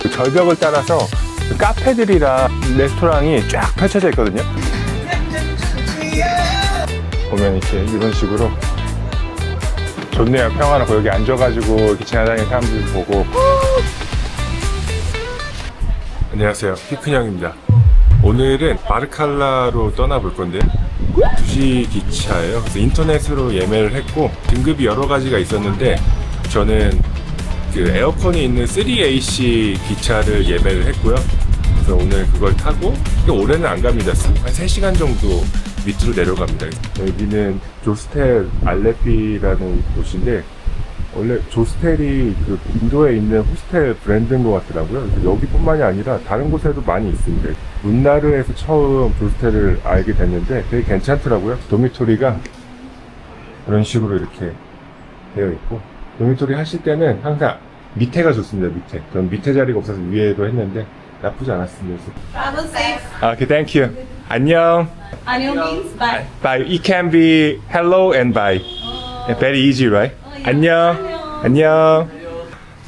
그 절벽을 따라서 그 카페들이랑 레스토랑이 쫙 펼쳐져 있거든요. 보면 이렇게 이런 식으로 좋네요. 평화롭고 여기 앉아가지고 이렇게 지나다니는 사람들 보고. 안녕하세요. 피큰 형입니다. 오늘은 바르칼라로 떠나볼 건데 2시 기차예요. 그래서 인터넷으로 예매를 했고 등급이 여러 가지가 있었는데 저는 그 에어컨이 있는 3AC 기차를 예매를 했고요. 그래서 오늘 그걸 타고 꽤 오래는 안 갑니다. 한 3시간 정도 밑으로 내려갑니다. 여기는 조스텔 알레피라는 곳인데 원래 조스텔이 그 인도에 있는 호스텔 브랜드인 것 같더라고요. 여기뿐만이 아니라 다른 곳에도 많이 있습니다. 문나르에서 처음 조스텔을 알게 됐는데 되게 괜찮더라고요. 도미토리가 이런 식으로 이렇게 되어 있고 도미토리 하실 때는 항상 밑에가 좋습니다. 밑에. 전 밑에 자리가 없어서 위에도 했는데 나쁘지 않았습니다. Travel safe. 아, 오케이, 땡큐. 안녕. Anyo means bye. Bye. It can be hello and bye. Yeah, very easy, right? 안녕. 안녕.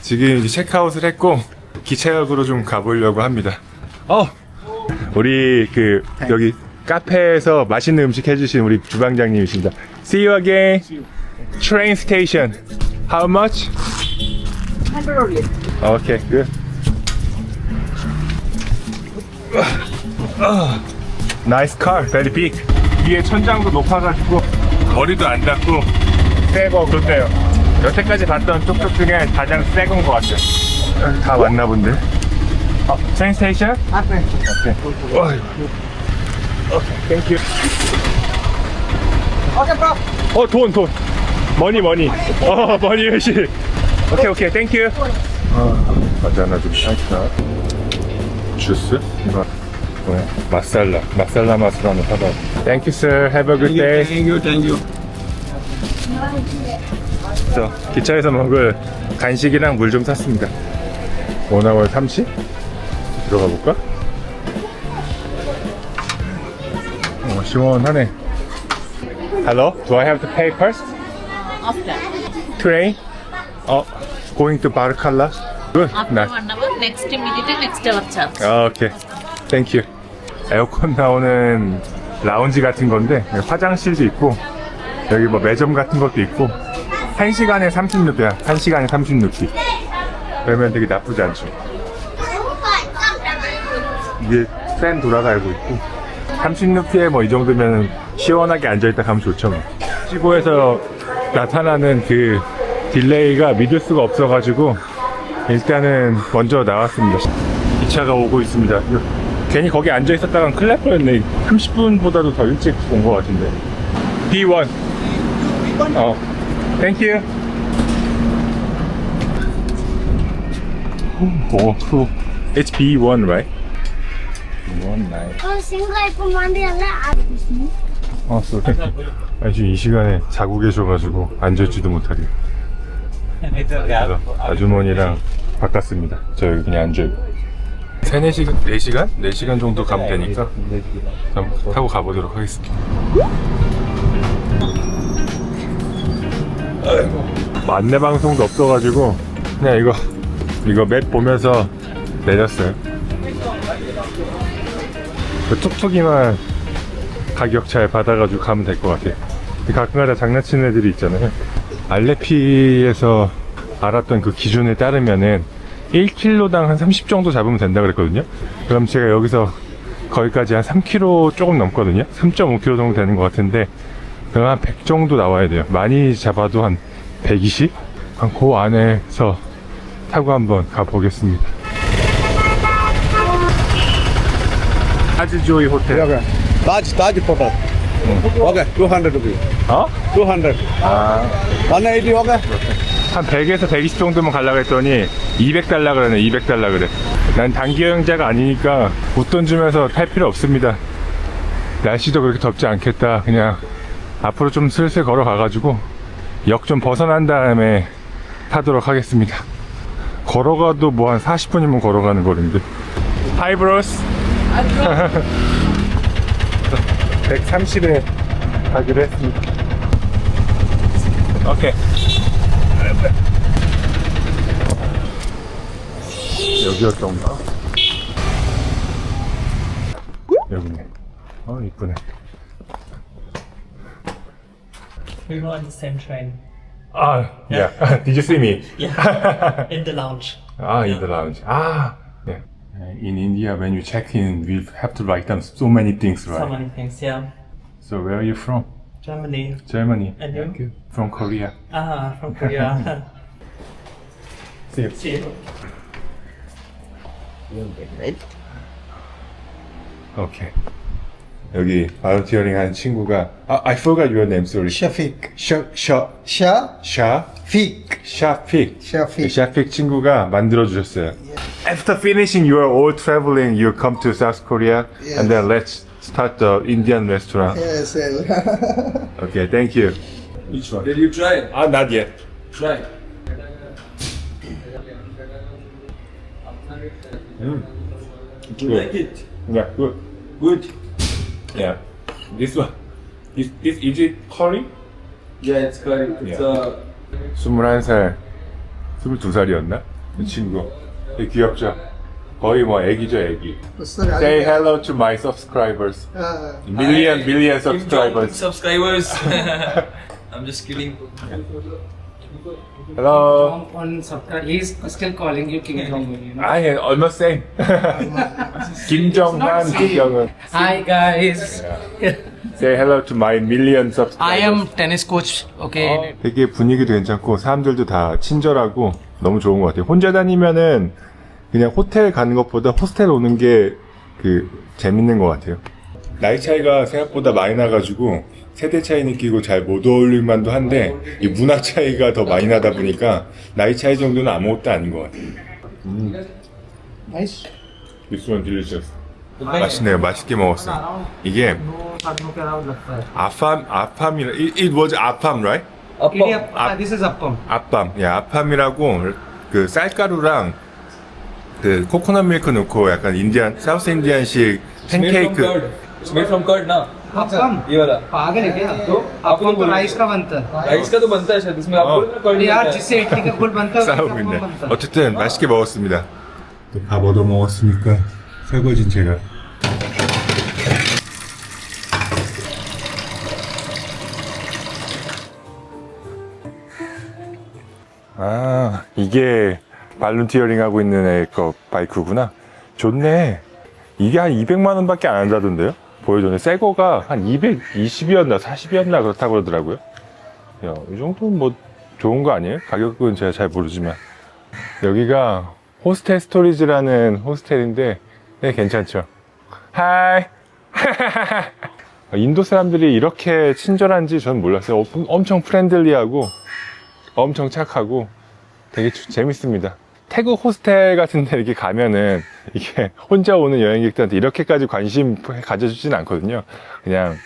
지금 이제 체크아웃을 했고 기차역으로 좀 가보려고 합니다. 어, 우리 그 여기 카페에서 맛있는 음식 해주신 우리 주방장님이십니다. See you again. Train station. How much? Okay, good. Nice car, very big. 위에 천장도 높아가지고 머리도 안 닿고 새거 좋대요. 여태까지 봤던 뚝뚝 중에 가장 새건 것 같아요. 어, 다 왔나 본데. 어, 트레인 스테이션? 오케이. 오케이, 땡큐. 어, 돈, 돈. 머니, 머니. 어, 머니 회시. 오케이, 오케이, 땡큐. 어, 과자 하나 좀 살까? 주스? 이거 뭐야? 마살라. 마살라 맛으로 한번 사봐. Thank you, sir. Have a good day. Thank you, thank you. 저 기차에서 먹을 간식이랑 물 좀 샀습니다. 원아월 30? 들어가 볼까? 어, 시원하네. Hello? Do I have to pay first? After. Train? 어, going to Barkalla? Good. After Nice. one hour, next immediately next hour charge. 아, 오케이. 땡큐. 에어컨 나오는 라운지 같은 건데 화장실도 있고 여기 뭐 매점 같은 것도 있고 1시간에 30루피야. 1시간에 30루피. 그러면 되게 나쁘지 않죠. 이게 팬 돌아가고 있고 30루피에 뭐 이 정도면 시원하게 앉아있다 가면 좋죠. 뭐. 시고에서 나타나는 그 딜레이가 믿을 수가 없어가지고 일단은 먼저 나왔습니다. 기차가 오고 있습니다. 괜히 거기 앉아 있었다간 큰일 날 뻔했네. 30분보다도 더 일찍 온 것 같은데. B1. 어. 땡큐. 오, 투. It's B1, right? B1, nice. 어? 어, 쏘리. 아주 이 시간에 자고 계셔가지고 앉아있지도 못하게. 그래서 아주머니랑 바꿨습니다. 저 여기 그냥 앉아있고. 3, 4시간, 4시간? 4시간 정도 가면 되니까 그럼 타고 가보도록 하겠습니다. 아이고. 뭐 안내 방송도 없어가지고 그냥 이거 이거 맵 보면서 내렸어요. 그 툭툭이만 가격 잘 받아가지고 가면 될 것 같아요. 가끔가다 장난치는 애들이 있잖아요. 알레피에서 알았던 그 기준에 따르면은 1kg당 한 30 정도 잡으면 된다 그랬거든요. 그럼 제가 여기서 거기까지 한 3kg 조금 넘거든요. 3.5kg 정도 되는 것 같은데 그럼 한 100 정도 나와야 돼요. 많이 잡아도 한 120? 한 그 안에서 타고 한번 가보겠습니다. 아즈조이 호텔. Okay. Taj, Okay, 200 rupees. 어? 200. 아. 180, okay? 한 100에서 120 정도만 가려고 했더니 200달러 그러네 200달러 그래 난 단기 여행자가 아니니까 웃돈 주면서 탈 필요 없습니다 날씨도 그렇게 덥지 않겠다 그냥 앞으로 좀 슬슬 걸어가가지고 역 좀 벗어난 다음에 타도록 하겠습니다 걸어가도 뭐 한 40분이면 걸어가는 거리인데 하이브로스 130에 가기로 했습니다 오케이 여기 여기였던가? 여기네. 어, 이쁘네. We were on the same train. 아, yeah. Did you see me? Yeah. in the lounge. Ah, in the lounge. Ah, yeah. In India, when you check in, we have to write down so many things, right? So many things, yeah. So where are you from? Germany. Germany. And you? You. From Korea. Ah, from Korea. See you. See you. Okay. 여기 바이오티어링 한 친구가 아, I forgot your name, sorry. Shafiq. 샤, 샤, Sha 샤, Fiq. 샤픽. Shafiq. 샤픽 친구가 만들어 주셨어요. After finishing your all traveling, you come to South Korea, and then let's start the Indian restaurant. Yes, well. Okay, thank you. Which one? Did you try? Ah, not yet. Try. Mm. You like it? Yeah, good. Good. Yeah. This one. This, this is it curry? Yeah, it's curry. It's Yeah. uh, 21살, 22살이었나? 그 친구. 되게 귀엽죠? 거의 뭐 애기죠, 애기. Say hello to my subscribers. uh, Million, million Jong subscribers. subscribers. I'm just kidding. Hello. on subscribe. He's still calling you King Jong Un. You know? I am almost same. 김정만, 김정은. Hi guys. Say hello to my million subscribers. I am tennis coach. Okay. 되게 분위기도 괜찮고 사람들도 다 친절하고 너무 좋은 것 같아요. 혼자 다니면은 그냥 호텔 가는 것보다 호스텔 오는 게 그 재밌는 것 같아요. 나이 차이가 생각보다 많이 나가지고 세대 차이 느끼고 잘 못 어울릴 만도 한데 이 문화 차이가 더 많이 나다 보니까 나이 차이 정도는 아무것도 아닌 것 같아요. nice. This one delicious. 맛있네요. 맛있게 먹었어요. 이게 아팜 아팜이라 it, it was 아팜 right? Appam. Ah, this is appam. 아팜, 예, 아팜이라고 그 쌀가루랑 그 코코넛 밀크 넣고 약간 인디안, 사우스 인디안식 It's made from 팬케이크. curd. It's made from curd ना. Appam. ये वाला. पागल है क्या तो appam तो राइस का बनता है राइस का तो बनता है शायद इसमें आप हाँ। बोल रहे हो curd अरे यार बनता है। जिससे इडली का घोल बनता है उससे 싸우고 appam 있네. बनता है 어쨌든 맛있게 먹었습니다. 밥 얻어 먹었으니까 설거지는 제가. 아, 이게 발룬티어링 하고 있는 애 거 바이크구나. 좋네. 이게 한 200만 원밖에 안 한다던데요? 보여줬네. 새 거가 한 220이었나 40이었나 그렇다고 그러더라고요. 야, 이 정도는 뭐 좋은 거 아니에요? 가격은 제가 잘 모르지만. 여기가 호스텔 스토리지라는 호스텔인데, 네, 괜찮죠? 하이! 인도 사람들이 이렇게 친절한지 전 몰랐어요. 엄- 엄청 프렌들리하고, 엄청 착하고, 되게 주- 재밌습니다. 태국 호스텔 같은 데 이렇게 가면은, 이게 혼자 오는 여행객들한테 이렇게까지 관심 가져주진 않거든요. 그냥,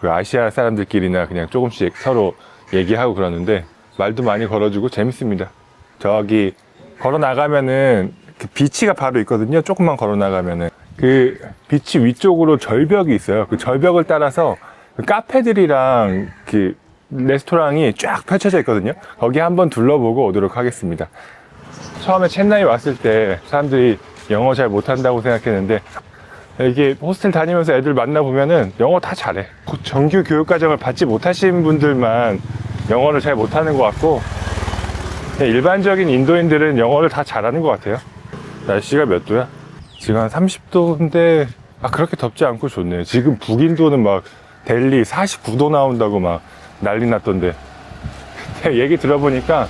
그 아시아 사람들끼리나 그냥 조금씩 서로 얘기하고 그러는데 말도 많이 걸어주고 재밌습니다. 저기 걸어 나가면은 그 비치가 바로 있거든요. 조금만 걸어 나가면은 그 비치 위쪽으로 절벽이 있어요. 그 절벽을 따라서 그 카페들이랑 그 레스토랑이 쫙 펼쳐져 있거든요. 거기 한번 둘러보고 오도록 하겠습니다. 처음에 첸나이 왔을 때 사람들이 영어 잘 못한다고 생각했는데 이게 호스텔 다니면서 애들 만나보면은 영어 다 잘해. 그 정규 교육과정을 받지 못하신 분들만 영어를 잘 못하는 것 같고, 일반적인 인도인들은 영어를 다 잘하는 것 같아요. 날씨가 몇 도야? 지금 한 30도인데, 아, 그렇게 덥지 않고 좋네요. 지금 북인도는 막 델리 49도 나온다고 막 난리 났던데. 얘기 들어보니까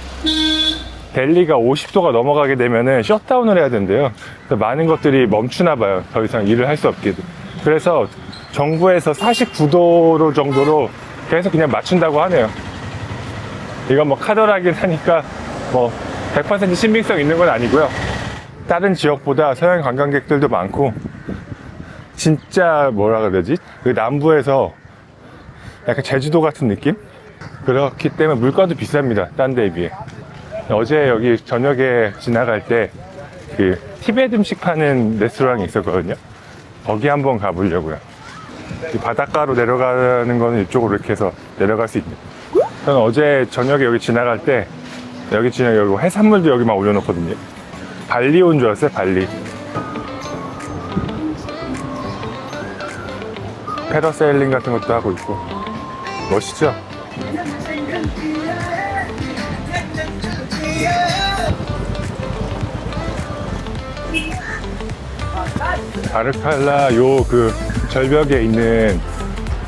델리가 50도가 넘어가게 되면은 셧다운을 해야 된대요. 많은 것들이 멈추나 봐요. 더 이상 일을 할 수 없게. 그래서 정부에서 49도로 정도로 계속 그냥 맞춘다고 하네요. 이건 뭐 카더라긴 하니까 뭐 100% 신빙성 있는 건 아니고요. 다른 지역보다 서양 관광객들도 많고 진짜 뭐라 되지? 그 남부에서 약간 제주도 같은 느낌? 그렇기 때문에 물가도 비쌉니다. 딴 데에 비해. 어제 여기 저녁에 지나갈 때 그 티베트 음식 파는 레스토랑이 있었거든요. 거기 한번 가보려고요. 이 바닷가로 내려가는 거는 이쪽으로 이렇게 해서 내려갈 수 있는. 저는 어제 저녁에 여기 지나갈 때 여기 지나 여기 해산물도 여기 막 올려놓거든요. 발리 온 줄 알았어요, 발리. 패러세일링 같은 것도 하고 있고. 멋있죠? 바르칼라 요 그 절벽에 있는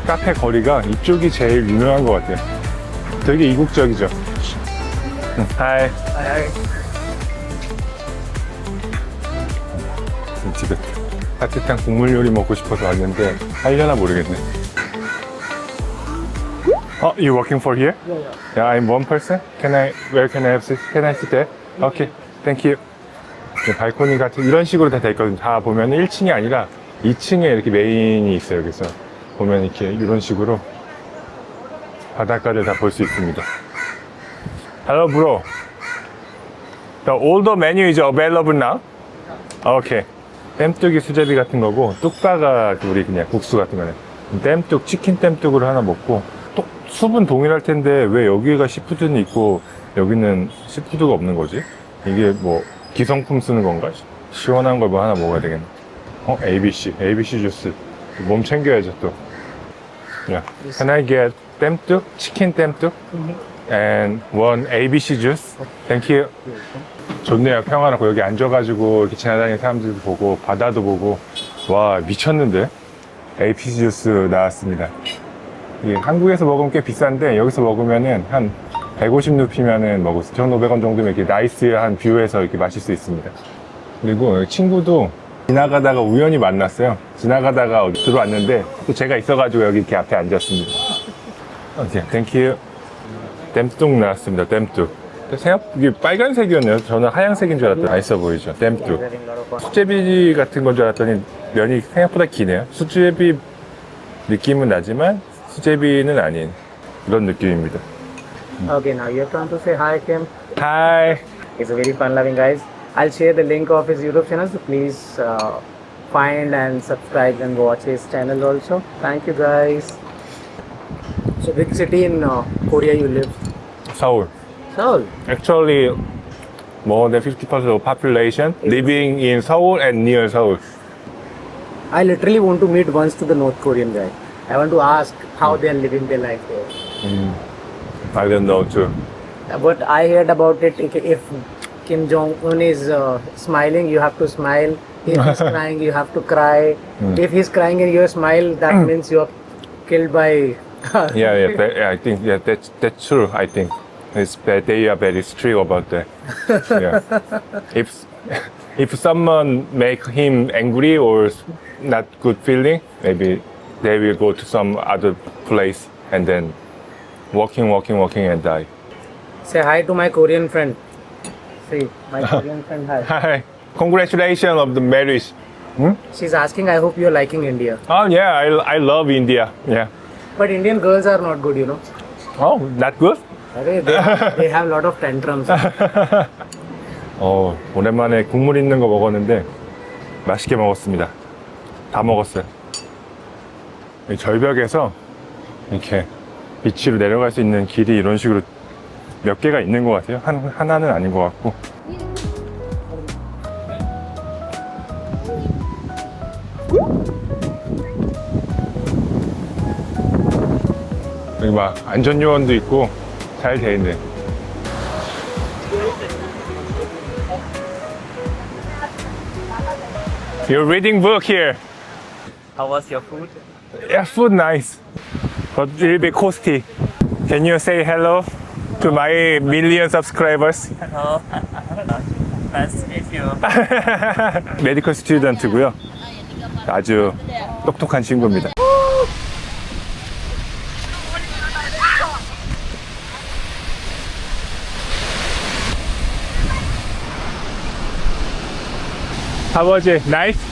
카페 거리가 이쪽이 제일 유명한 것 같아요. 되게 이국적이죠. 응, 하이. 집에 따뜻한 국물 요리 먹고 싶어서 왔는데 하려나 모르겠네. 어, you working for here? Yeah, yeah. Yeah, I'm one person. Can I? Where can I have sit? Can I sit there? Okay, thank you. 네, 발코니 같은 이런 식으로 다 돼 있거든요. 다 보면 1층이 아니라 2층에 이렇게 메인이 있어요. 여기서 보면 이렇게 이런 식으로 바닷가를 다 볼 수 있습니다. Hello, bro. The older menu is available now. Okay. 땜뚝이 수제비 같은 거고 뚝바가 그 우리 그냥 국수 같은 거네. 땜뚝 치킨 땜뚝으로 하나 먹고 또 수분 동일할 텐데 왜 여기가 시푸드는 있고 여기는 시푸드가 없는 거지? 이게 뭐 기성품 쓰는 건가? 시원한 걸 뭐 하나 먹어야 되겠네. 어, ABC, ABC 주스. 몸 챙겨야죠 또. Yeah. Can I get 땜뚝, 치킨 땜뚝, and one ABC juice? Thank you. 좋네요. 평화롭고 여기 앉아가지고 이렇게 지나다니는 사람들도 보고 바다도 보고 와 미쳤는데 APC 주스 나왔습니다. 이게 한국에서 먹으면 꽤 비싼데 여기서 먹으면은 한 150 루피면은 먹을 수 1,500원 정도면 이렇게 나이스한 뷰에서 이렇게 마실 수 있습니다. 그리고 친구도 지나가다가 우연히 만났어요. 지나가다가 들어왔는데 또 제가 있어가지고 여기 이렇게 앞에 앉았습니다. 오케이, 땡큐. 댐뚝 나왔습니다. 댐뚝. 생각 이게 빨간색이었네요. 저는 하얀색인 줄 알았더니 맛있어 보이죠. 댐뚝. 수제비 같은 건 줄 알았더니 면이 생각보다 기네요. 수제비 느낌은 나지만 수제비는 아닌 그런 느낌입니다. Mm. Okay, now you have time to say hi, Kim. Hi. He's a very fun-loving guy. I'll share the link of his YouTube channel, so please uh, find and subscribe and watch his channel also. Thank you, guys. So, which city in uh, Korea you live? Seoul. Seoul. Actually, more than 50% of population living in Seoul and near Seoul. I literally want to meet once to the North Korean guy. I want to ask how mm. they are living their life there. Mm. I don't know too. Uh, but I heard about it. If, Kim Jong Un is uh, smiling, you have to smile. If he's crying, you have to cry. Hmm. If he's crying and you smile, that hmm. means you are killed by. Yeah, yeah, that, I think yeah, that's that's true. I think it's they are very strict about that. Yeah. if if someone make him angry or not good feeling, maybe they will go to some other place and then walking, walking, walking and die. Say hi to my Korean friend. See, my Korean friend. Hi. Hi, congratulations of the marriage. She's asking. I hope you're liking India. Oh yeah, I, I love India. Yeah. But Indian girls are not good, you know. Oh, not good. They, they, they have a lot of tantrums. 어, 오랜만에 국물 있는 거 먹었는데 맛있게 먹었습니다. 다 먹었어요. 이 절벽에서 이렇게 비치로 내려갈 수 있는 길이 이런 식으로 몇 개가 있는 것 같아요. 한, 하나는 아닌 것 같고. 여기 막 안전요원도 있고 잘 돼 있네. You're reading book here. How was your food? Yeah, food nice, but little bit costly. Can you say hello to my million subscribers? Hello. nice to meet you. 메디컬 스튜던트고요. 아주 똑똑한 친구입니다. Nice? 바르